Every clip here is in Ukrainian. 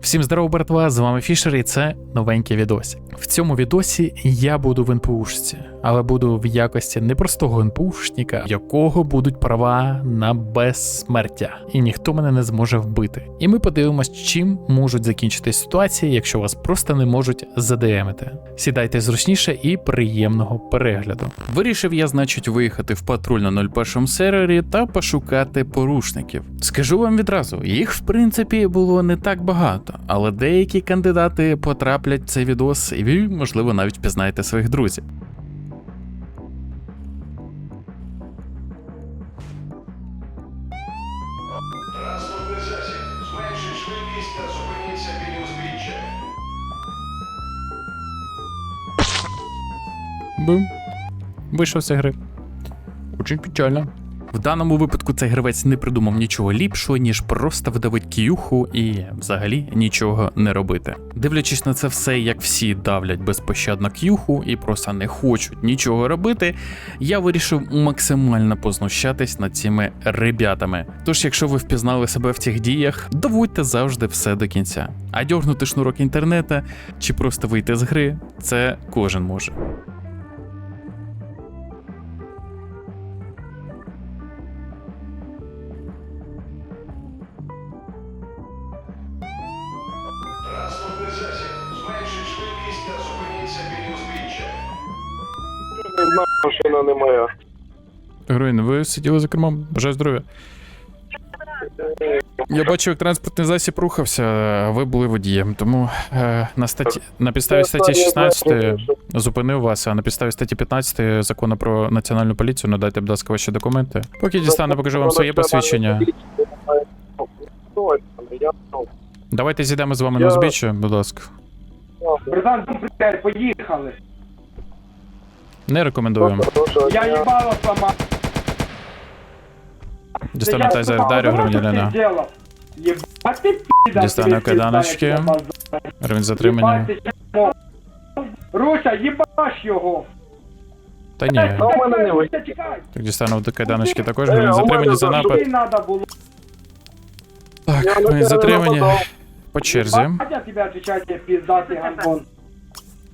Всім здорово, братва, з вами Фішер, і це новенький відосик. В цьому відосі я буду в НПУшці, але буду в якості не простого НПУшника, якого будуть права на безсмертя, і ніхто мене не зможе вбити. І ми подивимось, чим можуть закінчитись ситуації, якщо вас просто не можуть задеемити. Сідайте зручніше і приємного перегляду. Вирішив я, значить, виїхати в патруль на 01 сервері та пошукати порушників. Скажу вам відразу, їх в принципі було не так багато, але деякі кандидати потраплять в цей відос, і ви, можливо, навіть впізнаєте своїх друзів. Бум. Вийшов з гри. Очень печально. В даному випадку цей гравець не придумав нічого ліпшого, ніж просто видавить к'юху і взагалі нічого не робити. Дивлячись на це все, як всі давлять безпощадно к'юху і просто не хочуть нічого робити, я вирішив максимально познущатись над цими ребятами. Тож, якщо ви впізнали себе в цих діях, доводьте завжди все до кінця. А дьорнути шнурок інтернета чи просто вийти з гри, це кожен може. Машина не моя. Героїн, ви сиділи за кермом, бажаю здоров'я. Я бачив, як транспортний засіб рухався, а ви були водієм, тому е, на статті на підставі статті 16 зупинив вас, а на підставі статті 15 закону про національну поліцію надайте, будь ласка, ваші документи. Поки дістану, покажу вам своє посвідчення. Давайте зійдемо з вами на узбіччя, будь ласка. Блядь, поїхали. Не рекомендуємо. Я їбало сломав. Дістану тайзер вдарю громадянина. Дістану кайданочки. Рівень затримання. Руся, їбаш його. Та ні. А у мене не Так, дістану до кайданочки також. Е, Рівень затримання за напад. Так, рівень затримання по черзі. Я тебе отвечаю, пиздатый гандон.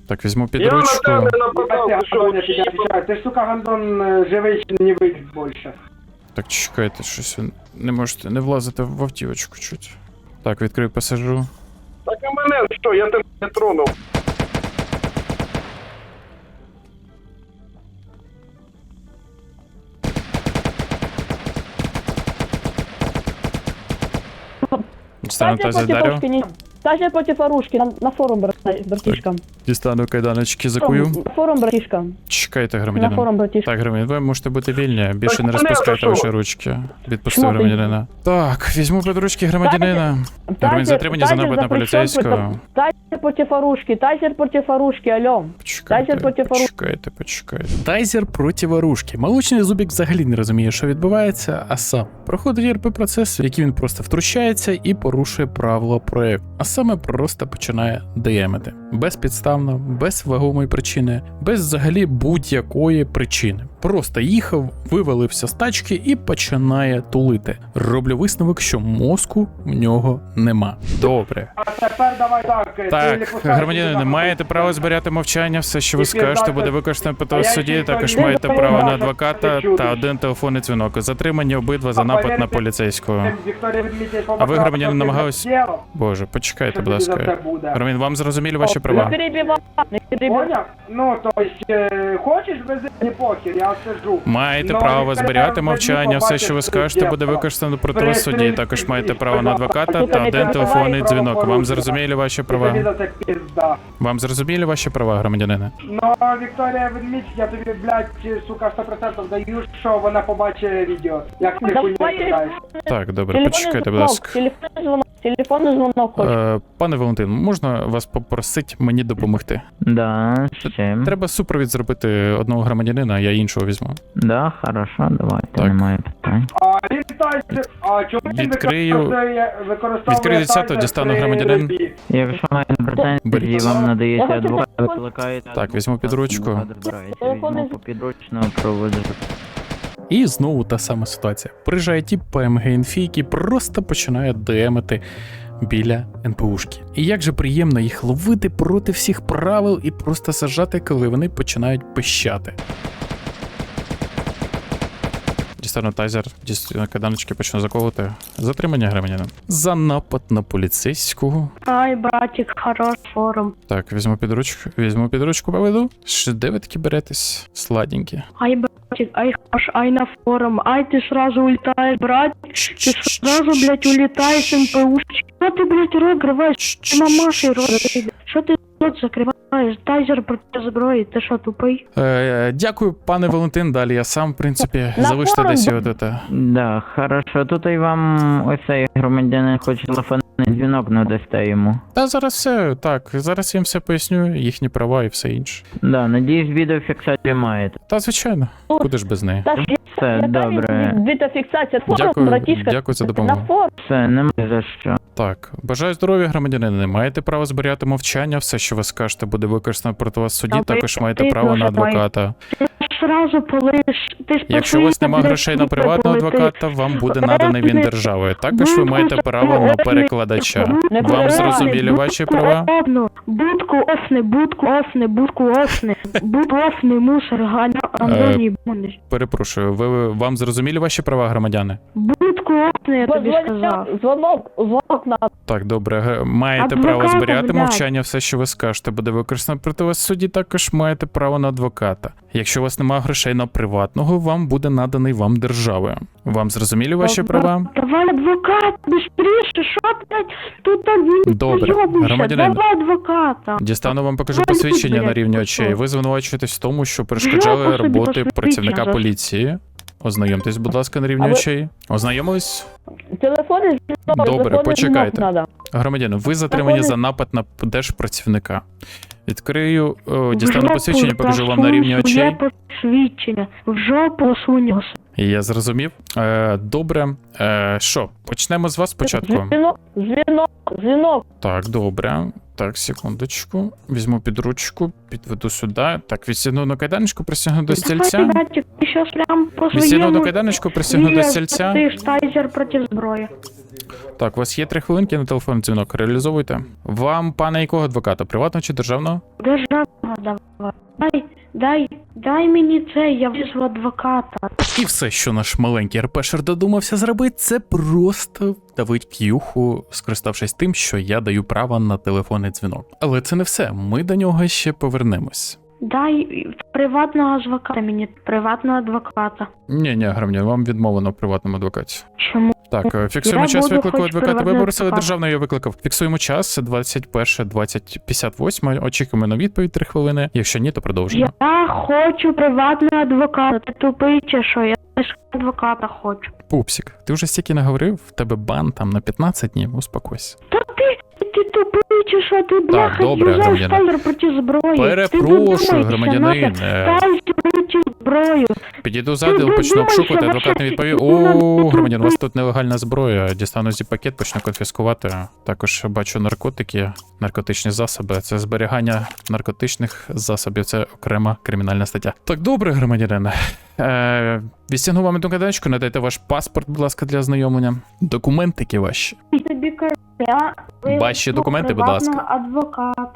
Так, візьму під Я на ручку. тебе Ебать нападав, ты ти що? гандон, я тебе отвечаю. Ты ж, сука, гандон э, живий не вийдеш більше. Так, чекайте, щось ви не можете не влазити в автівочку чуть. Так, відкрив пасажу. Так а мене що, я тебе не тронув. Дістану Стажер тазі против дарю. Оружки, не... Стажер против Оружки, на, на форум, брат- братишка. Дістану кайданочки закую. Форум, братишка. Чекайте, На форум, братишка. Так, громадянин, ви можете бути вільні. Більше не розпускайте ваші ручки. Відпустив громадянина. Так, візьму під ручки громадянина. Громадянин затримання за напад на поліцейського. Тайзер против Оружки, Тайзер против Оружки, алло. Тайзер проти Оружки. почекайте, почекайте. Тайзер проти ворушки. Молочний зубік взагалі не розуміє, що відбувається, а сам проходить РП процес, в який він просто втручається і порушує правила проекту. А саме просто починає ДМити. Безпідставно, без вагомої причини, без взагалі будь-якої причини. Просто їхав, вивалився з тачки і починає тулити. Роблю висновок, що мозку в нього нема. Добре. А тепер давай так. Так, пускаєш маєте гандон. право зберігати мовчання. Все, що ви скажете, буде використано в суді. Також маєте право на адвоката та один телефонний дзвінок. Затримані обидва за напад на поліцейського. А ви, ти намагались- Боже, почекайте, будь ласка. це вам зрозуміли ваші права? Ну, то е, хочеш без не похер, я. Маєте право зберігати мовчання. Все, що ви скажете, буде використано проти вас в суді. Також маєте право на адвоката та один телефонний дзвінок. Вам зрозуміли ваші права? Вам зрозуміли ваші права, громадянина? Ну, Вікторія Ведмідь, я тобі, блядь, сука, 100% даю, що вона побачить відео. Як ти хуйню кидаєш. Так, добре, почекайте, будь ласка. телефонний звонок, телефонний звонок хочеш. Е, Пане Валентин, можна вас попросити мені допомогти? Да, с чем? Треба супровід зробити одного громадянина, а я іншого візьму. Да, хорошо, давайте, Так. немає питань. А він а чому він Відкрию- використовує, використовує відкрию десяту, тайзер дістану при громадянин. Якщо маєте претензії, Беріть. вам надається Я хочу адвокат, телефон. викликаєте. Так, візьму під ручку. адвокат розбирається, Візьму по. І знову та сама ситуація. Приїжджає ті ПМГ інфі, який просто починає демити біля НПУшки. І як же приємно їх ловити проти всіх правил і просто сажати, коли вони починають пищати. Дістану тайзер, дістану кайданочки, почну заковувати. Затримання громадянина. За напад на поліцейського. Ай, братик, хорош форум. Так, візьму під ручку, візьму під ручку, поведу. Ще де ви такі беретесь? Сладенькі. Ай, братик, ай, хорош, ай на форум. Ай, ты сразу улетаешь, братик. Ты сразу, блядь, улетаешь, МПУшечка. Что ты, блядь, рот закрываешь? Ты мамашей рот закрываешь. Что ты рот закрываешь? Тайзер против зброї, ти що, тупий? Е, дякую, пане Валентин. Далі я сам, в принципі, На залиште форум десь його тут. Да, хорошо. Тут і вам ось цей громадянин хоче телефонний дзвінок надасте йому. Та зараз все так. Зараз я їм все поясню, їхні права і все інше. Да, надіюсь, відеофіксацію маєте. Та звичайно, куди ж без неї. Та ж Все, яка добре. від- відеофіксація форум, Дякую, братішка. дякую за На допомогу. форум. Все, немає за що. Так, бажаю здоров'я, громадянини. Не маєте права зберігати мовчання. Все, що ви скажете, буде використано проти вас в суді. Та Також маєте право на адвоката. Сразу полиш. Ти ж Якщо у вас немає грошей на приватного адвоката, вам буде наданий він державою. Також ви маєте право на перекладача. Вам зрозумілі ваші права? Будку осне, будку осне, будку осне, Будку осне, мусор, ганя, Антоній Бондар. Перепрошую, ви вам зрозумілі ваші права, громадяни? Будку я тобі сказав. Дзвонок, дзвонок, на Так, добре. Маєте Адвоката, право зберігати блядь. мовчання, все, що ви скажете, буде використано проти вас в суді. Також маєте право на адвоката. Якщо у вас немає грошей на приватного, вам буде наданий вам державою. Вам зрозуміли ваші права? Давай адвокат, быстріше, що, блядь, тут там не Добре, громадянин. Давай адвоката. Дістану вам покажу Давай, посвідчення блядь, на рівні очей. Ви звинувачуєтесь в тому, що перешкоджали собі роботи працівника за- поліції. Ознайомтесь, будь ласка, на рівні очей. Ознайомились? телефони Добре, почекайте. Громадяни, ви затримані за напад на держпрацівника. Відкрию, о, дістану В жопу посвідчення, покажу вам на рівні очей. посвідчення. В жопу. Я зрозумів. Е, добре. Е, що, почнемо з вас спочатку. Дзвінок, дзвінок, дзвінок. Так, добре. Так, секундочку. Візьму під ручку, підведу сюди. Так, відсягну на кайданочку, присягну до стільця. на Відсягну до кайданочку, присягну до стільця. Ти проти зброї. Так, у вас є три хвилинки на телефон дзвінок. Реалізовуйте. Вам, пане, якого адвоката? Приватного чи державного? Державного давай. Дай, дай, мені це, я візьму адвоката. І все, що наш маленький РПшер додумався зробити, це просто давить к'юху, скориставшись тим, що я даю право на телефонний дзвінок. Але це не все. Ми до нього ще повернемось. Дай приватного адвоката мені, приватного адвоката. Ні, ні, громадян, вам відмовлено в приватному адвокаті. Чому? Так, е, фіксуємо час виклику адвоката. Ви приватний попросили державний, я викликав. Фіксуємо час 21, 20, 58. Очікуємо на відповідь 3 хвилини. Якщо ні, то продовжимо. Я хочу приватного адвоката. Ти тупий чи що? Я теж адвоката хочу. Пупсік, ти вже стільки наговорив, в тебе бан там на 15 днів, успокойся. Та ти, ти тупий чи що? Ти бляха добре, юзаєш громадянин. проти зброї. Перепрошую, громадянин. Тайзер проти зброю. Підійду ззаду, почну обшукувати, адвокат не відповів. О, громадян, у вас тут нелегальна зброя. Дістану зі пакет, почну конфіскувати. Також бачу наркотики, наркотичні засоби. Це зберігання наркотичних засобів. Це окрема кримінальна стаття. Так, добре, громадянин. Е, відстягну вам одну каданочку, надайте ваш паспорт, будь ласка, для ознайомлення. Документики ваші. Тобі кажу, я Ваші документи, будь ласка. адвоката.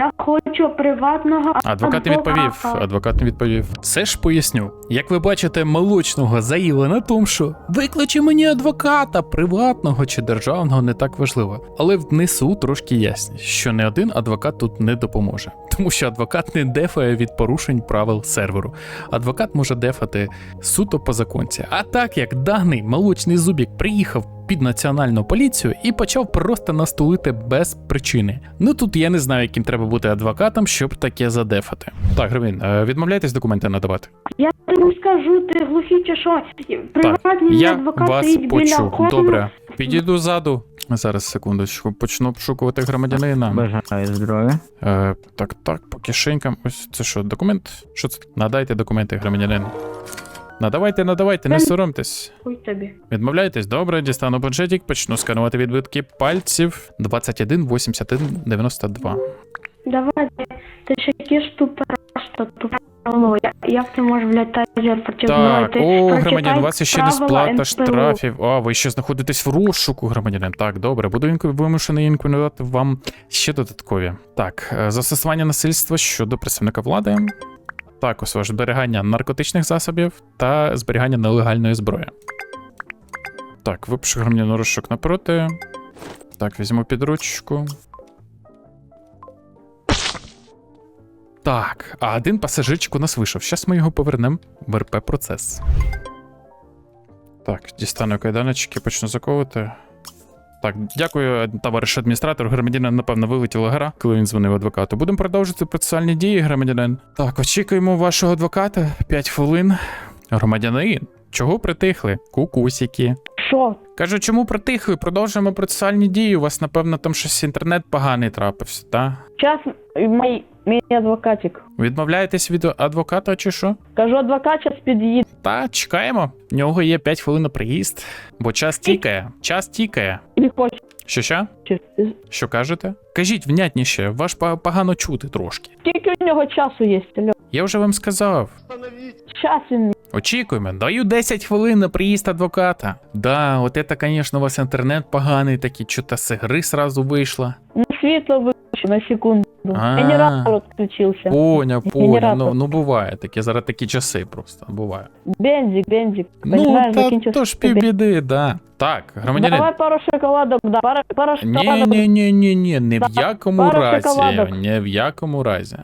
Я хочу приватного Адвокат не відповів. Адвокат не відповів. Все ж поясню. Як ви бачите, молочного заїли на тому, що викличе мені адвоката, приватного чи державного, не так важливо. Але внесу трошки ясність, що не один адвокат тут не допоможе. Тому що адвокат не дефає від порушень правил серверу. Адвокат може дефати суто по законці. А так як даний молочний зубік приїхав під національну поліцію і почав просто настулити без причини. Ну тут я не знаю, яким треба бути адвокатом, щоб таке задефати. Так, Гривін, е, відмовляєтесь документи надавати? Я тобі скажу, ти глухий чи що? Приватний Я адвокат вас стоїть біля почув. Добре, підійду ззаду. Зараз секундочку, почну обшукувати громадянина. Бажаю здоров'я. Е, так, так, по кишенькам. Ось це що, документ? Що це? Надайте документи, громадянин. Надавайте, надавайте, не соромтесь. Хуй тобі. Відмовляєтесь? Добре, дістану бюджетик, почну сканувати відбитки пальців 21 81 92. Давай, ти ж якийсь тупо просто тупо Алло, я- блядь, тазер проти? Так, о, громадян, у вас ще несплата НПУ. штрафів. А, ви ще знаходитесь в розшуку, громадянин. Так, добре, буду інку- вимушений інкримінувати вам ще додаткові. Так, е, застосування насильства щодо представника влади. Також зберігання наркотичних засобів та зберігання нелегальної зброї. Так, випишу громадянину розшук напроти. Так, візьму під ручку. Так, а один пасажирчик у нас вийшов. Зараз ми його повернемо в РП процес. Так, дістану кайданочки, почну заковувати. Так, дякую, товариш адміністратор. Громадянин, напевно, вилетіла гра, коли він дзвонив адвокату. Будемо продовжувати процесуальні дії, громадянин. Так, очікуємо вашого адвоката. 5 хвилин. Громадянин, чого притихли? Кукусіки. Що? Кажу, чому притихли? Продовжуємо процесуальні дії. У вас, напевно, там щось інтернет поганий трапився, та? Час мій, мій адвокатик. Відмовляєтесь від адвоката чи що? Кажу, адвокат час під'їде. Та чекаємо. В нього є 5 хвилин на приїзд. Бо час тікає. Час тікає. Или хоче. Що? Чи- Що кажете? Кажіть внятніше, ваш погано чути трошки. Скільки у нього часу є, алло? Я вже вам сказав. Час він. Очікуємо. Даю 10 хвилин на приїзд адвоката. Да, от це, звісно, у вас інтернет поганий, такий, що-то з гри сразу вийшла. На світло виключу на секунду. А. Генератор відключився. Поняв. Генератор. Ну, ну буває таке, зараз такі часи просто буває. Бензик, бензик. Ну, та то ж бензик. півбіди, да. Так, громадянин. Давай пару шоколадок, да. Пару, пару Ні, шоколадок. ні, ні, ні, ні, ні в якому пара разі. шоколадок. Ні в якому разі.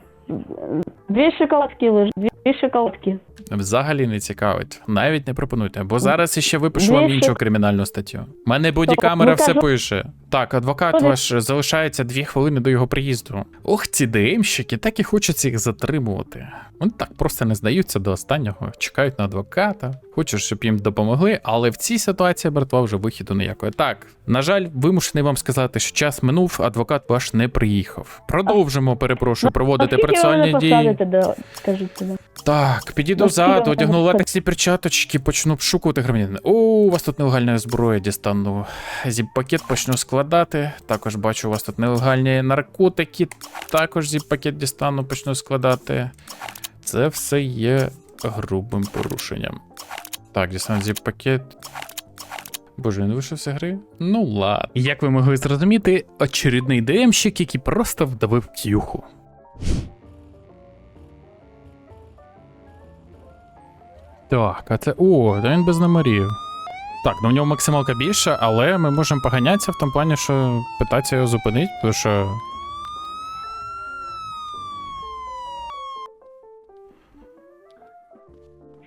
Дві шоколадки лиш, дві, дві шоколадки. Взагалі не цікавить. Навіть не пропонуйте, бо зараз іще випишу вам Дві іншу кримінальну статтю. У мене бодікамера ну, все кажу- пише. Так, адвокат Вони- ваш залишається дві хвилини до його приїзду. Ох, ці ДМщики, так і хочеться їх затримувати. Вони так просто не здаються до останнього, чекають на адвоката, хочуть, щоб їм допомогли, але в цій ситуації, братва, вже вихіду ніякої. Так, на жаль, вимушений вам сказати, що час минув, адвокат ваш не приїхав. Продовжимо, перепрошую, проводити мене дії. посадите, скажіть мені? Так, підійду Ну, скільки одягну латексні перчаточки, почну обшукувати громадянина. О, у вас тут нелегальна зброя, дістану зіп-пакет, почну складати. Також бачу, у вас тут нелегальні наркотики. Також зіп-пакет дістану, почну складати. Це все є грубим порушенням. Так, дістану зіп-пакет. Боже, він вийшов з гри? Ну ладно. Як ви могли зрозуміти, очередний ДМщик, який просто вдавив тюху. Так, а це. О, та він без номерів. Так, ну в нього максималка більша, але ми можемо поганятися в тому плані, що питатися його зупинити, тому що.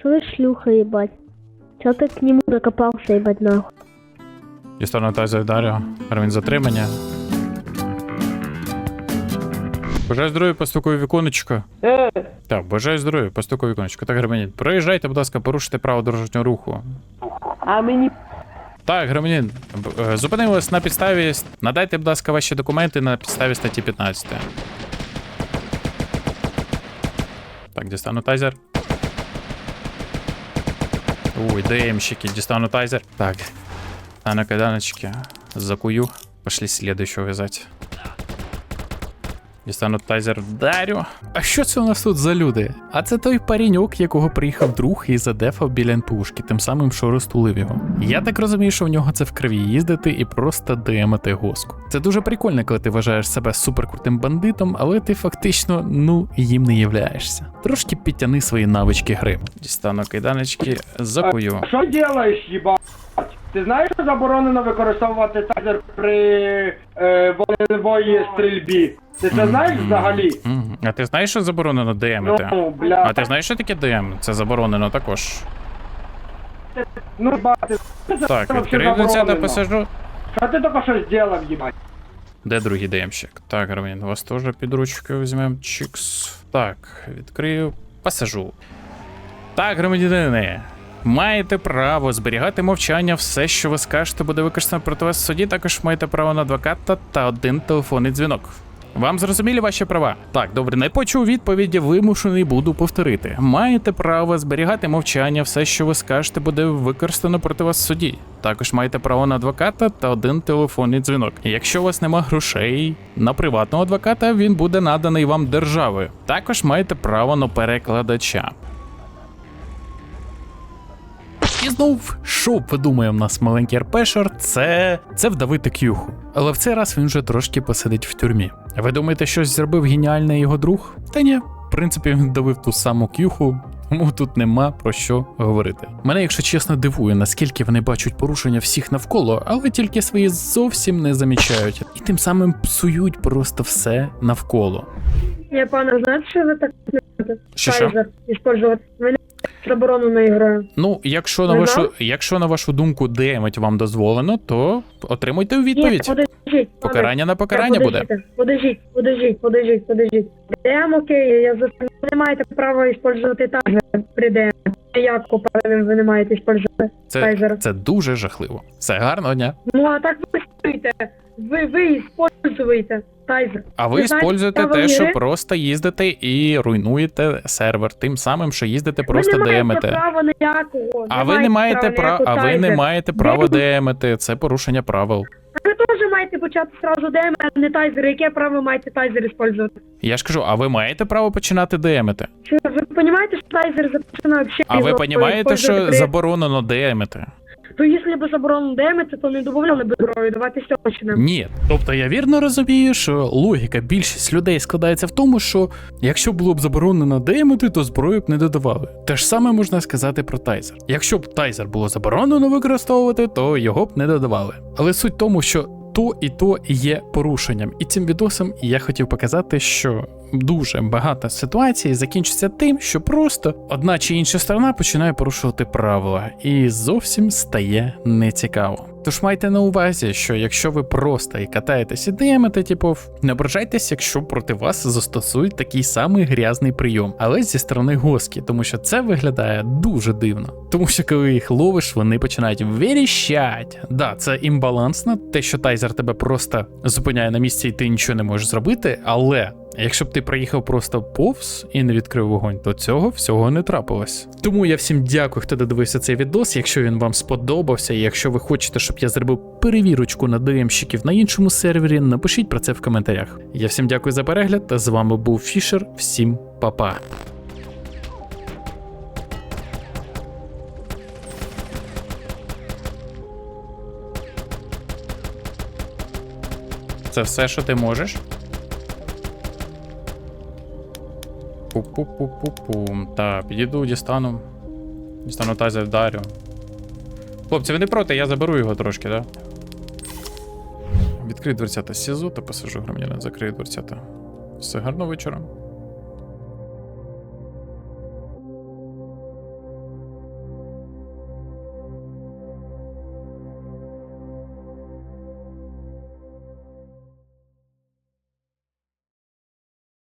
Слышь, шлюха, ебать. Чё ты к нему докопался, ебать, нахуй? Дістану та завдарю. Рівень затримання. Бажаю здоров'я, постукаю в віконечко. Е, Так, бажаю здоров'я, постукаю віконечко. Так, громадянин, проїжджайте, будь ласка, порушите право дорожнього руху. а мені Так, громадянин, е, зупинились на підставі. Надайте, будь ласка, ваші документи на підставі статті 15. Так, дістану тайзер. Ой, ДМщики, дістану тайзер. Так. А на кайданочки. Закую. Пошли следующего вязать. Дістану тайзер вдарю. А що це у нас тут за люди? А це той паріньок, якого приїхав друг і задефав біля НПУшки, тим самим, що розтулив його. Я так розумію, що в нього це в крові їздити і просто демати госку. Це дуже прикольно, коли ти вважаєш себе суперкрутим бандитом, але ти фактично, ну, їм не являєшся. Трошки підтяни свої навички гри. Дістану кайданочки, закую. що делаєш, їбать? Ти знаєш, що заборонено використовувати тазер при е, вогневої стрільбі? Ти це знаєш взагалі? Мгм. А ти знаєш, що заборонено демити? Ну, бля. А ти знаєш, що таке ДМ? Це заборонено також. Ну, бати, Так, це відкрию взагалі лиця та посажу. Що ти тільки що зробив, їбать? Де другий ДМщик? Так, громадян, вас теж під ручку візьмемо. Чікс. Так, відкрию, посажу. Так, громадянини. Маєте право зберігати мовчання, все, що ви скажете, буде використано проти вас в суді. Також маєте право на адвоката та один телефонний дзвінок. Вам зрозуміли ваші права? Так, добре, не почув відповіді, вимушений буду повторити. Маєте право зберігати мовчання, все, що ви скажете, буде використано проти вас в суді. Також маєте право на адвоката та один телефонний дзвінок. Якщо у вас нема грошей на приватного адвоката, він буде наданий вам державою. Також маєте право на перекладача. І знов, що видумує в нас маленький РПшер, це. це вдавити к'юху. Але в цей раз він вже трошки посидить в тюрмі. Ви думаєте, щось зробив геніальний його друг? Та ні, в принципі, він давив ту саму к'юху, тому тут нема про що говорити. Мене, якщо чесно, дивує, наскільки вони бачать порушення всіх навколо, але тільки свої зовсім не замічають, і тим самим псують просто все навколо. Не, пане, знаєте, що ви так Що що? Кайзер использовать? Ви не заборонено. Ну, якщо на Не вашу, якщо на вашу думку демить вам дозволено, то отримуйте у Ні, відповідь. подождіть. пане. Покарання на покарання Так, буде. подождіть, Подождіть, подождіть, подождіть, подождіть. ДМ окей, я за ви не маєте права використовувати тагер при ДМ. Як повинен ви не маєте использовать Це, це дуже жахливо. Все гарного дня. Ну а так ви стоїте. Ви, ви используєте тайзер. А ви используєте те, що просто їздите і руйнуєте сервер, тим самим, що їздите просто ви не маєте права ніякого. А ви не маєте права, а ви не маєте права демити. Це порушення правил. Ви теж маєте почати зразу ДМ, а не тайзер. Яке право маєте тайзер використовувати? Я ж кажу, а ви маєте право починати демити? Чи ви розумієте, що тайзер започинає? А ви розумієте, що заборонено демити? То якщо б заборонено демити, то не добавляли б зброю. Давайте все почнемо. Ні. Тобто я вірно розумію, що логіка більшість людей складається в тому, що якщо було б заборонено демити, то зброю б не додавали. Те ж саме можна сказати про тайзер. Якщо б тайзер було заборонено використовувати, то його б не додавали. Але суть в тому, що то і то є порушенням. І цим відосом я хотів показати, що дуже багато ситуацій закінчиться тим, що просто одна чи інша сторона починає порушувати правила, і зовсім стає нецікаво. Тож майте на увазі, що якщо ви просто і катаєтесь і демите, типу, не ображайтесь, якщо проти вас застосують такий самий грязний прийом, але зі сторони госки, тому що це виглядає дуже дивно. Тому що коли їх ловиш, вони починають виріщать. Да, це імбалансно, те, що тайзер тебе просто зупиняє на місці, і ти нічого не можеш зробити, але. Якщо б ти проїхав просто повз і не відкрив вогонь, то цього всього не трапилось. Тому я всім дякую, хто додивився цей відос. Якщо він вам сподобався, і якщо ви хочете, щоб я зробив перевірочку на ДМщиків на іншому сервері, напишіть про це в коментарях. Я всім дякую за перегляд. З вами був Фішер. Всім па-па. Це все, що ти можеш? Пу-пу-пу-пу-пум. Так, підійду, дістану. Дістану тазер вдарю. Хлопці, ви не проти, я заберу його трошки? Да? Відкрий дверцята СІЗО та посажу громадянин, Закрию дверцята. Все, гарного вечора.